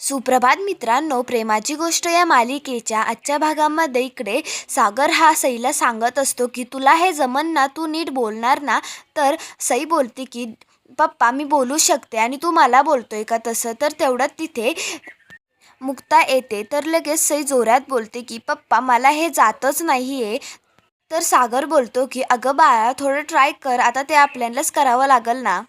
सुप्रभात मित्रांनो प्रेमाची गोष्ट या मालिकेच्या आजच्या भागामध्ये इकडे सागर हा सईला सांगत असतो की तुला हे जमन ना तू नीट बोलणार ना तर सई बोलते की पप्पा मी बोलू शकते आणि तू मला बोलतोय का तसं? तर तेवढ्यात तिथे मुक्ता येते. तर लगेच सई जोरात बोलते की पप्पा मला हे जातच नाही आहे तर सागर बोलतो की अगं बाळा थोडं ट्राय कर आता ते आपल्यालाच करावं लागेल ना.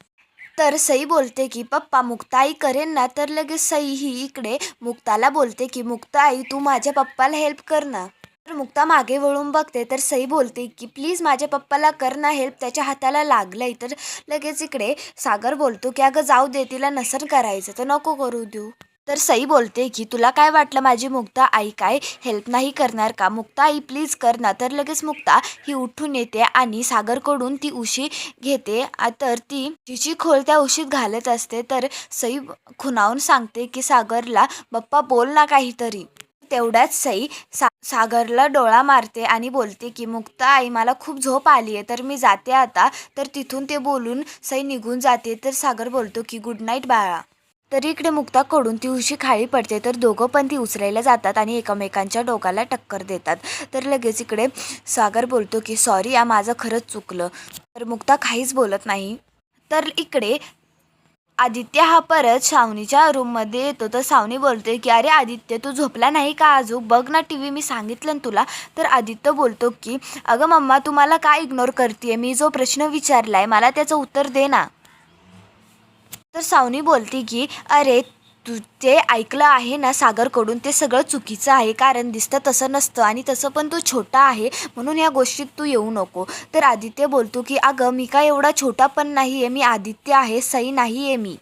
तर सई बोलते की पप्पा मुक्ता आई करेन ना. तर लगेच सई ही इकडे मुक्ताला बोलते की मुक्ता आई तू माझ्या पप्पाला हेल्प कर ना. तर मुक्ता मागे वळून बघते तर सई बोलते की प्लीज माझ्या पप्पाला कर ना हेल्प त्याच्या हाताला लागलंय. तर लगेच इकडे सागर बोलतो की अगं जाऊ दे तिला नसर करायचं तर नको करू देऊ. तर सई बोलते की तुला काय वाटलं माझी मुक्ता? आई काय हेल्प नाही करणार का? मुक्ता आई प्लीज कर ना. तर लगेच मुक्ता ही उठून येते आणि सागरकडून ती उशी घेते. तर ती तिची खोल त्या उशीत घालत असते. तर सई खुणावून सांगते की सागरला बप्पा बोल ना काहीतरी. तेवढ्याच सई सा सागरला डोळा मारते आणि बोलते की मुक्ता आई मला खूप झोप आली आहे तर मी जाते आता. तर तिथून ते बोलून सई निघून जाते. तर सागर बोलतो की गुड नाईट बाळा. तर इकडे मुक्ताकडून ती उशी खाली पडते तर दोघं पण ती उचलायला जातात आणि एकमेकांच्या डोक्याला टक्कर देतात. तर लगेच इकडे सागर बोलतो की सॉरी या माझं खरंच चुकलं. तर मुक्ता काहीच बोलत नाही. तर इकडे आदित्य हा परत सावनीच्या रूममध्ये येतो. तर सावनी बोलते की अरे आदित्य तू झोपला नाही का अजून? बघ ना टी व्ही मी सांगितलं ना तुला. तर आदित्य बोलतो की अगं मम्मा तू मला का इग्नोर करते मी जो प्रश्न विचारला आहे मला त्याचं उत्तर दे ना. तर सावनी बोलते की अरे तू ते ऐकलं आहे ना सागरकडून ते सगळं चुकीचं आहे. कारण दिसतं तसं नसतं आणि तसं पण तू छोटा आहे. म्हणून या गोष्टीत तू येऊ नको. तर आदित्य बोलतो की अगं मी काय एवढा छोटा पण नाही आहे मी आदित्य आहे. सई नाही आहे मी.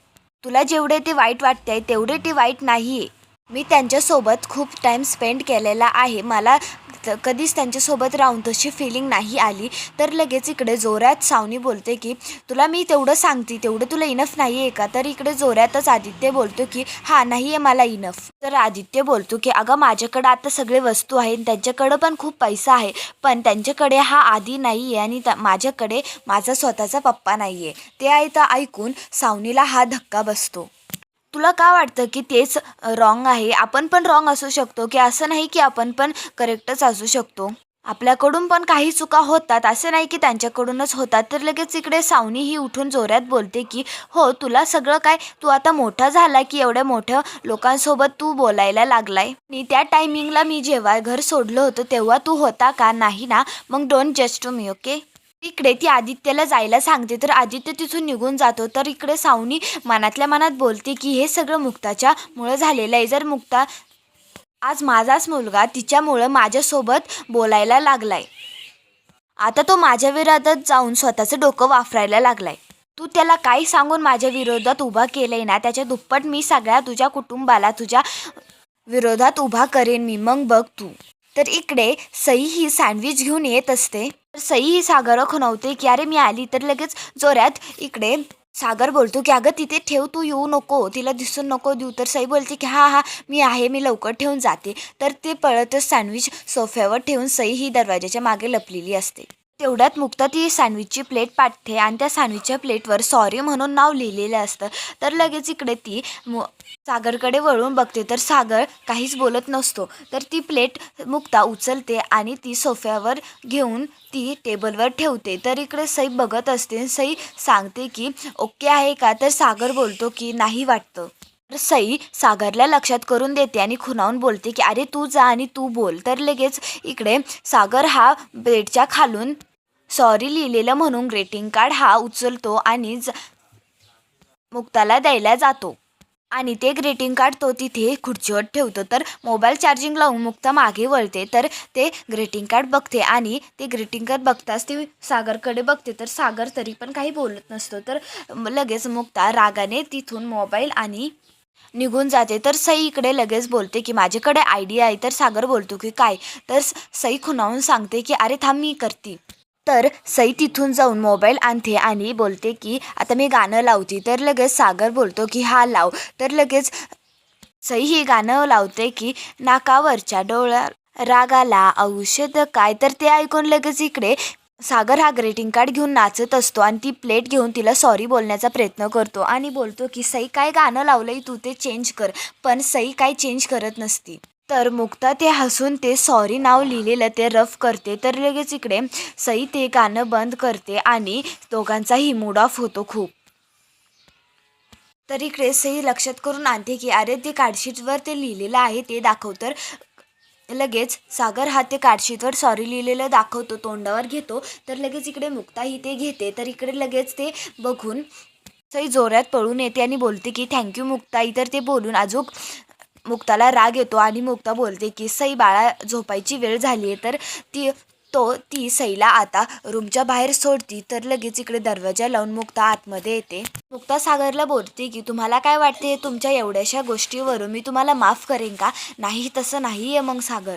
तुला जेवढे ते वाईट वाटते आहे तेवढे ते वाईट नाही आहे मी त्यांच्यासोबत खूप टाईम स्पेंड केलेला आहे. मला त- कधीच त्यांच्यासोबत राहून तशी फिलिंग नाही आली. तर लगेच इकडे जोरात सावनी बोलते की तुला मी तेवढं सांगते तेवढं तुला इनफ नाही आहे का? तर इकडे जोरातच आदित्य बोलतो की हा नाही आहे मला इनफ तर आदित्य बोलतो की अगं माझ्याकडं आता सगळे वस्तू आहेत त्यांच्याकडं पण खूप पैसा आहे पण त्यांच्याकडे हा आधी नाही आहे आणि माझ्याकडे माझा स्वतःचा पप्पा नाही आहे ते आहे तर ऐकून सावनीला हा धक्का बसतो. तुला का वाटतं की तेच रॉंग आहे? आपण पण रॉंग असू शकतो की असं नाही की आपण पण करेक्टच असू शकतो. आपल्याकडून पण काही चुका होतात असं नाही की त्यांच्याकडूनच होतात. तर लगेच इकडे सावनी ही उठून जोरात बोलते की हो तुला सगळं काय? तू आता मोठा झाला की एवढ्या मोठ्या लोकांसोबत तू बोलायला लागलाय? आणि त्या टायमिंगला मी जेव्हा घर सोडलं होतं तेव्हा तू होता का? नाही ना? मग don't just to me okay इकडे ती आदित्यला जायला सांगते. तर आदित्य तिथून निघून जातो. तर इकडे सावनी मनातल्या मनात बोलते की हे सगळं मुक्ताच्या मुळं झालेलं आहे. जर मुक्ता आज माझाच मुलगा तिच्यामुळं माझ्यासोबत बोलायला लागलाय. आता तो माझ्या विरोधात जाऊन स्वतःचं डोकं वापरायला लागलाय. तू त्याला काही सांगून माझ्या विरोधात उभा केलंय ना? त्याच्या दुप्पट मी सगळ्या तुझ्या कुटुंबाला तुझ्या विरोधात उभा करेन मी. मग बघ तू. तर इकडे सई ही सँडविच घेऊन येत असते. तर सई ही सागर खुणवते की अरे मी आली तर लगेच जोऱ्यात इकडे सागर बोलतो की अगं तिथे ठेव तू येऊ नको तिला दिसून नको देऊ. तर सई बोलते की हा हा मी आहे मी लवकर ठेवून जाते. तर ते पळतच सँडविच सोफ्यावर ठेवून सई ही दरवाजाच्या मागे लपलेली असते. तेवढ्यात मुक्ता ती सँडविचची प्लेट पाठते आणि त्या सँडविचच्या प्लेटवर सॉरी म्हणून नाव लिहिलेलं असतं. तर लगेच इकडे ती मु सागरकडे वळून बघते. तर सागर काहीच बोलत नसतो. तर ती प्लेट मुक्ता उचलते आणि ती सोफ्यावर घेऊन ती टेबलवर ठेवते. तर इकडे सई बघत असते. सई सांगते की ओके आहे का? तर सागर बोलतो की नाही वाटतं. तर सई सागरला लक्षात करून देते आणि खुणावून बोलते की अरे तू जा आणि तू बोल. तर लगेच इकडे सागर हा बेडच्या खालून सॉरी लिहिलेलं म्हणून ग्रेटिंग कार्ड हा उचलतो आणि ज- मुक्ताला द्यायला जातो. आणि ते ग्रीटिंग कार्ड तो तिथे खुर्चीवर ठेवतो. तर मोबाईल चार्जिंग लावून मुक्ता मागे वळते. तर ते ग्रीटिंग कार्ड बघते आणि ते ग्रीटिंग कार्ड बघताच ती सागरकडे बघते. तर सागर तरी पण काही बोलत नसतो. तर लगेच मुक्ता रागाने तिथून मोबाईल आणि निघून जाते. तर सई इकडे लगेच बोलते की माझ्याकडे आयडिया आहे. तर सागर बोलतो की काय? तर सई खुणावून सांगते की अरे थांब मी करते. तर सई तिथून जाऊन मोबाईल आणते आणि बोलते की आता मी गाणं लावते. तर लगेच सागर बोलतो की हा लाव. तर लगेच सई ही गाणं लावते की नाकावरच्या डोळ्या रागाला औषध काय? तर ते ऐकून लगेच इकडे सागर हा ग्रीटिंग कार्ड घेऊन नाचत असतो आणि ती प्लेट घेऊन तिला सॉरी बोलण्याचा प्रयत्न करतो आणि बोलतो की सई काय गाणं लावलंय तू ते चेंज कर. पण सई काय चेंज करत नसती. तर मुक्ता ते हसून ते सॉरी नाव लिहिलेलं ते रफ करते. तर लगेच इकडे सई ते गाणं बंद करते आणि दोघांचाही मूड ऑफ होतो खूप. तर इकडे सई लक्षात करून आणते की अरे ते कार्डशीटवर ते लिहिलेलं आहे ते दाखव. तर लगेच सागर हा ते कार्डशीटवर सॉरी लिहिलेलं दाखवतो तोंडावर घेतो. तर लगेच इकडे मुक्ताही ते घेते. तर इकडे लगेच ते बघून सई जोरात पळून येते आणि बोलते की थँक्यू मुक्ताई. तर ते बोलून अजून मुक्ताला राग येतो आणि मुक्ता बोलते की सई बाळा झोपायची वेळ झाली आहे तर ती तो ती सईला आता रूमच्या बाहेर सोडती तर लगेच इकडे दरवाजा लावून मुक्ता आतमध्ये येते. मुक्ता सागरला बोलते की तुम्हाला काय वाटते तुमच्या एवढ्याशा गोष्टीवरून मी तुम्हाला माफ करेन का? नाही तसं नाही आहे मग सागर.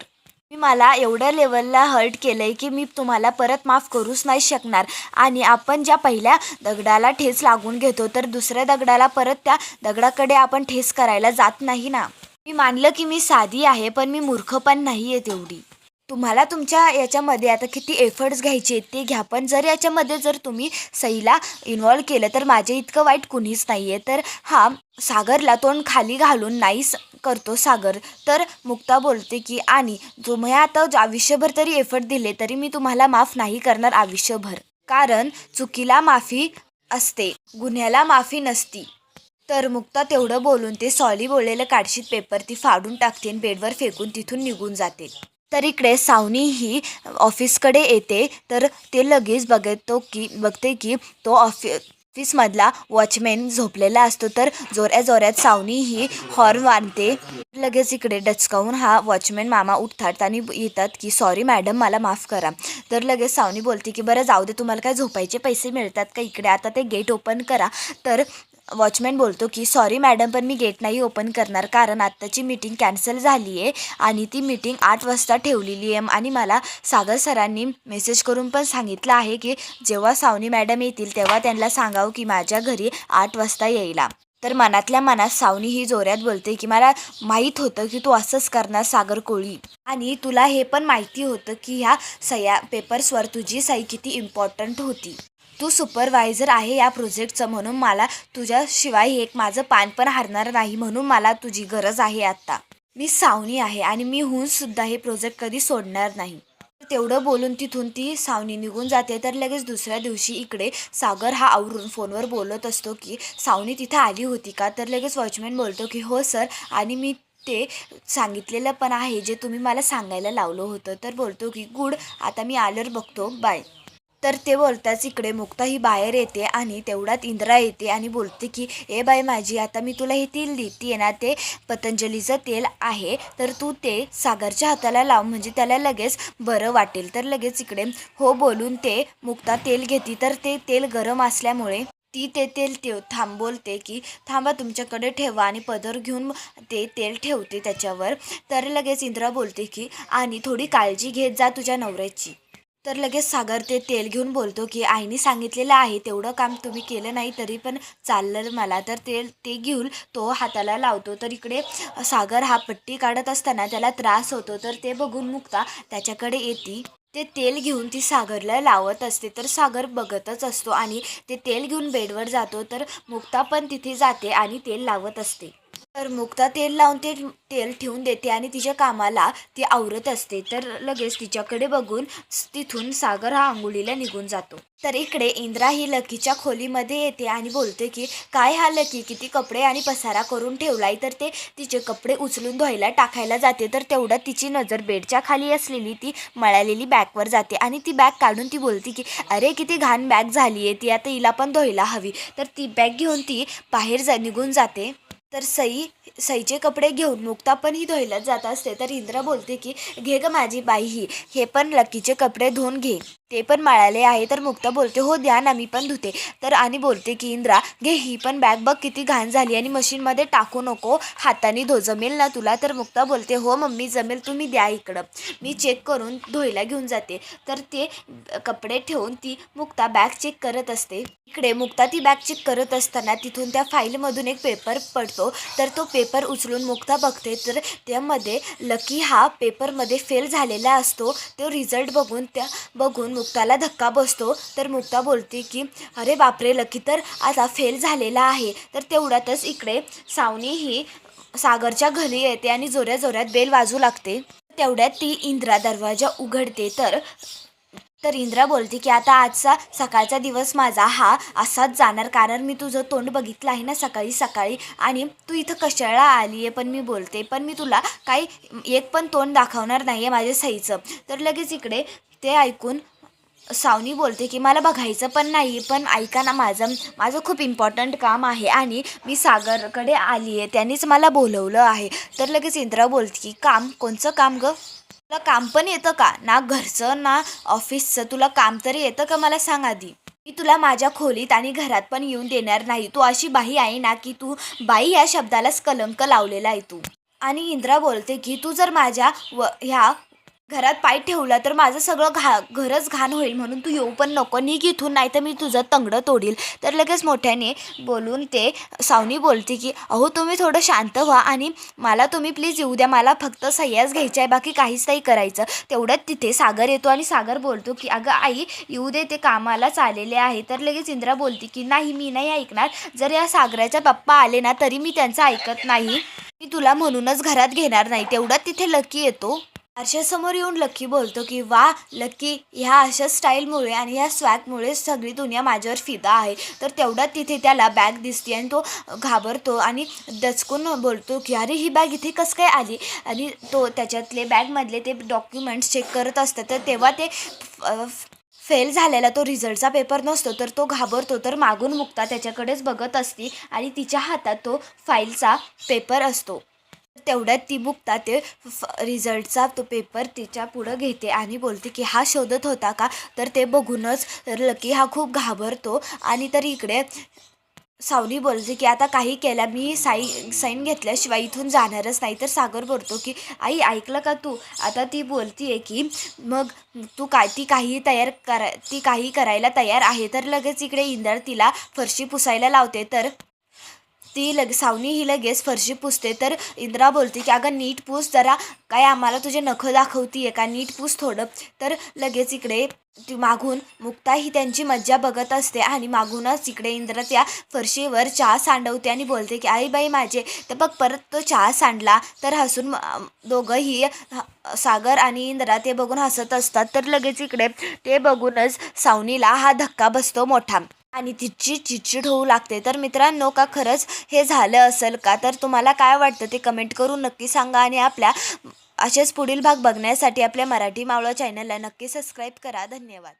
मी मला एवढ्या लेवलला हर्ट केलं आहे की मी तुम्हाला परत माफ करूच नाही शकणार. आणि आपण ज्या पहिल्या दगडाला ठेस लागून घेतो तर दुसऱ्या दगडाला परत त्या दगडाकडे आपण ठेस करायला जात नाही ना? मी मानलं की मी साधी आहे पण मी मूर्ख पण नाही आहे तेवढी. तुम्हाला तुमच्या याच्यामध्ये आता किती एफर्ट्स घ्यायचे आहेत ते घ्या. पण जर याच्यामध्ये जर तुम्ही सईला इन्व्हॉल्व केलं तर माझे इतकं वाईट कुणीच नाही आहे तर हा सागरला तोंड खाली घालून नाही स- करतो सागर. तर मुक्ता बोलते की आणि तुम्ही आता आयुष्यभर तरी एफर्ट दिले तरी मी तुम्हाला माफ नाही करणार आयुष्यभर. कारण चुकीला माफी असते गुन्ह्याला माफी नसती. तर मुक्ता तेवढं बोलून ते सॉली बोललेलं काडशीत पेपर ती फाडून टाकते आणि बेडवर फेकून तिथून निघून जाते. तर इकडे सावनी ही ऑफिसकडे येते तर ते लगेच बघतो की बघते की तो ऑफि ऑफिसमधला वॉचमॅन झोपलेला असतो तर जोऱ्या जोऱ्यात सावनी ही हॉर्न वाढते लगेच इकडे डचकावून हा वॉचमॅन मामा उठतात आणि येतात की सॉरी मॅडम मला माफ करा. तर लगेच सावनी बोलते की बरं जाऊ दे तुम्हाला काय झोपायचे पैसे मिळतात का इकडे? आता ते गेट ओपन करा. तर वॉचमॅन बोलतो की सॉरी मॅडम पण मी गेट नाही ओपन करणार कारण आत्ताची मीटिंग कॅन्सल झाली आहे आणि ती मीटिंग आठ वाजता ठेवलेली आहे. आणि मला सागर सरांनी मेसेज करून पण सांगितलं आहे की जेव्हा सावनी मॅडम येतील तेव्हा त्यांना सांगावं की माझ्या घरी आठ वाजता येईला तर मनातल्या मनात सावनी ही जोऱ्यात बोलते की मला माहीत होतं की तू असंच करणार सागर कोळी आणि तुला हे पण माहिती होतं की ह्या सह्या पेपर्सवर तुझी सही किती इम्पॉर्टंट होती. तू सुपरवायझर आहे या प्रोजेक्टचं म्हणून मला तुझ्याशिवाय एक माझं पान पण हारणार नाही म्हणून मला तुझी गरज आहे आत्ता मी सावनी आहे आणि मी होऊन सुद्धा हे प्रोजेक्ट कधी सोडणार नाही. तेवढं बोलून तिथून ती सावनी निघून जाते. तर लगेच दुसऱ्या दिवशी इकडे सागर हा आवरून फोनवर बोलत असतो की सावनी तिथं आली होती का? तर लगेच वॉचमॅन बोलतो की हो सर आणि मी ते सांगितलेलं पण आहे जे तुम्ही मला सांगायला लावलं होतं. तर बोलतो की गुड आता मी आल्यावर बघतो. बाय तर ते बोलताच इकडे मुक्ता ही बाहेर येते आणि तेवढ्यात इंद्रा येते आणि बोलते की ए बाई माझी आता मी तुला हे तेल देते ना ते पतंजलीचं तेल आहे तर तू ते सागरच्या हाताला लाव म्हणजे त्याला लगेच बरं वाटेल. तर लगेच इकडे हो बोलून ते मुक्ता तेल घेते. तर ते तेल गरम असल्यामुळे ती ते तेल ठेव थांब बोलते की थांबा तुमच्याकडे ठेवा आणि पदर घेऊन ते तेल ठेवते त्याच्यावर. तर लगेच इंद्रा बोलते की आणि थोडी काळजी घेत जा तुझ्या नवऱ्याची. तर लगेच सागर ते तेल घेऊन बोलतो की आईने सांगितलेलं आहे तेवढं काम तुम्ही केलं नाही तरी पण चाललं मला. तर तेल ते घेऊन तो हाताला लावतो. तर इकडे सागर हा पट्टी काढत असताना त्याला त्रास होतो. तर ते बघून मुक्ता त्याच्याकडे येते. ते तेल घेऊन ती सागरला लावत असते. तर सागर बघतच असतो आणि ते तेल घेऊन बेडवर जातो. तर मुक्ता पण तिथे जाते आणि तेल लावत असते. तर मुक्ता तेल लावून ते तेल ठेवून देते आणि तिच्या कामाला ती आवरत असते. तर लगेच तिच्याकडे बघून तिथून सागर हा आंघोळीला निघून जातो. तर इकडे इंद्रा ही लकीच्या खोलीमध्ये येते आणि बोलते की काय हा लकी? किती कपडे आणि पसारा करून ठेवलाय? तर ते तिचे कपडे उचलून धुवायला टाकायला जाते. तर तेवढ्यात तिची नजर बेडच्या खाली असलेली ती मळालेली बॅगवर जाते आणि ती बॅग काढून ती बोलते की अरे किती घाण बॅग झाली आहे ती आता हिला पण धुवायला हवी. तर ती बॅग घेऊन ती बाहेर जा निघून जाते. तर सई सईचे कपडे घेऊन मुक्ता पण ही धुवायलाच जात असते. तर इंद्रा बोलते की घे ग माझी बाई ही. हे पण लकीचे कपडे धुवून घे. ते पण मळाले आहे. तर मुक्ता बोलते हो द्या ना मी पण धुते. तर आणि बोलते की इंद्रा घे ही पण बॅग बघ किती घाण झाली आणि मशीनमध्ये टाकू नको. हाताने धो जमेल ना तुला? तर मुक्ता बोलते हो मम्मी जमेल तुम्ही द्या इकडं. मी चेक करून धुवायला घेऊन जाते. तर ते कपडे ठेवून ती मुक्ता बॅग चेक करत असते. इकडे मुक्ता ती बॅग चेक करत असताना तिथून त्या फाईलमधून एक पेपर पडतो. तर तो पेपर उचलून मुक्ता बघते. तर त्यामध्ये लकी हा पेपरमध्ये फेल झालेला असतो. तो रिझल्ट बघून त्या बघून मुक्ताला धक्का बसतो तर मुक्ता बोलते की अरे बापरे लकी तर आता फेल झालेला आहे. तर तेवढ्यातच इकडे सावनी ही सागरच्या घरी येते आणि जोऱ्या जोऱ्यात बेल वाजू लागते. तेवढ्यात ती इंद्रा दरवाजा उघडते तर तर इंद्रा बोलते की आता आजचा सकाळचा दिवस माझा हा असाच जाणार कारण मी तुझं तोंड बघितलं आहे ना सकाळी सकाळी आणि तू इथं कशाला आली आहे पण मी बोलते पण मी तुला काही एक पण तोंड दाखवणार नाही आहे माझ्या सईचं. तर लगेच इकडे ते ऐकून सावनी बोलते की मला बघायचं पण नाही पण ऐका ना माझं. माझं खूप इम्पॉर्टंट काम आहे आणि मी सागरकडे आली आहे. त्यांनीच मला बोलवलं आहे. तर लगेच इंद्रा बोलते की काम? कोणचं काम गं? तुला काम पण येतं का? ना घरचं ना ऑफिसचं तुला काम तरी येतं का मला सांग आधी? मी तुला माझ्या खोलीत आणि घरात पण येऊन देणार नाही. तू अशी बाई आहे ना की तू बाई या शब्दालाच कलंक लावलेला आहे तू. आणि इंद्रा बोलते की तू जर माझ्या व ह्या घरात पाय ठेवला तर माझं सगळं घा घरच घाण होईल म्हणून तू येऊ पण नको. निघ इथून नाही तर मी तुझं तंगडं तोडील. तर लगेच मोठ्याने बोलून ते सावनी बोलते की अहो तुम्ही थोडं शांत व्हा आणि मला तुम्ही प्लीज येऊ द्या. मला फक्त सह्याच घ्यायच्या आहे बाकी काहीच नाही करायचं. तेवढ्यात तिथे सागर येतो आणि सागर बोलतो की अगं आई येऊ दे ते कामाला आलेले आहे. तर लगेच इंद्रा बोलते की नाही मी नाही ऐकणार. जर या सागराच्या पप्पा आले ना तरी मी त्यांचं ऐकत नाही. मी तुला म्हणूनच घरात घेणार नाही. तेवढ्यात तिथे लकी येतो. आरशासमोर येऊन लक्की बोलतो की वा लक्की ह्या अशा स्टाईलमुळे आणि ह्या स्वॅगमुळे सगळी दुनिया माझ्यावर फिदा आहे. तर तेवढ्यात तिथे त्याला बॅग दिसते आणि तो घाबरतो आणि दचकून बोलतो की अरे ही बॅग इथे कसं काय आली? आणि तो त्याच्यातले बॅगमधले ते डॉक्युमेंट्स चेक करत असतात तर तेव्हा ते फेल झालेला तो रिझल्टचा पेपर नसतो तर तो घाबरतो तर मागून मुक्ता त्याच्याकडेच बघत असते आणि तिच्या हातात तो फाईलचा पेपर असतो. तेवढ्यात ती मुक्ता ते फ रिझल्टचा तो पेपर तिच्या पुढं घेते आणि बोलते की हा शोधत होता का? तर ते बघूनच लकी हा खूप घाबरतो आणि तर इकडे सावली बोलते की आता काही केल्या मी साई साईन घेतल्याशिवाय इथून जाणारच नाही. तर सागर बोलतो की आई ऐकलं का तू? आता ती बोलती आहे की मग तू काय ती काही तयार करा ती काही करायला तयार आहे तर लगेच इकडे इंदर तिला फरशी पुसायला लावते तर ती लगे सावनी ही लगेच फरशी पुसते. तर इंद्रा बोलते की अगं नीट पूस जरा. काय आम्हाला तुझे नखं दाखवती आहे का? नीट पूस थोडं. तर लगेच इकडे ती मागून मुक्ता ही त्यांची मज्जा बघत असते आणि मागूनच इकडे इंद्रा त्या फरशीवर चहा सांडवते आणि बोलते की आई बाई माझे तर बघ परत तो चहा सांडला. तर हसून दोघंही सागर आणि इंद्रा ते बघून हसत असतात. तर लगेच इकडे ते बघूनच सावनीला हा धक्का बसतो मोठा. आणि तिची चिडचिड होऊ लागते. तर मित्रांनो का खरंच हे झालं असेल का? तर तुम्हाला काय वाटतं ते कमेंट करून नक्की सांगा आणि आपल्या असेच पुढील भाग बघण्यासाठी आपल्या मराठी मावळा चॅनलला नक्की सबस्क्राईब करा. धन्यवाद.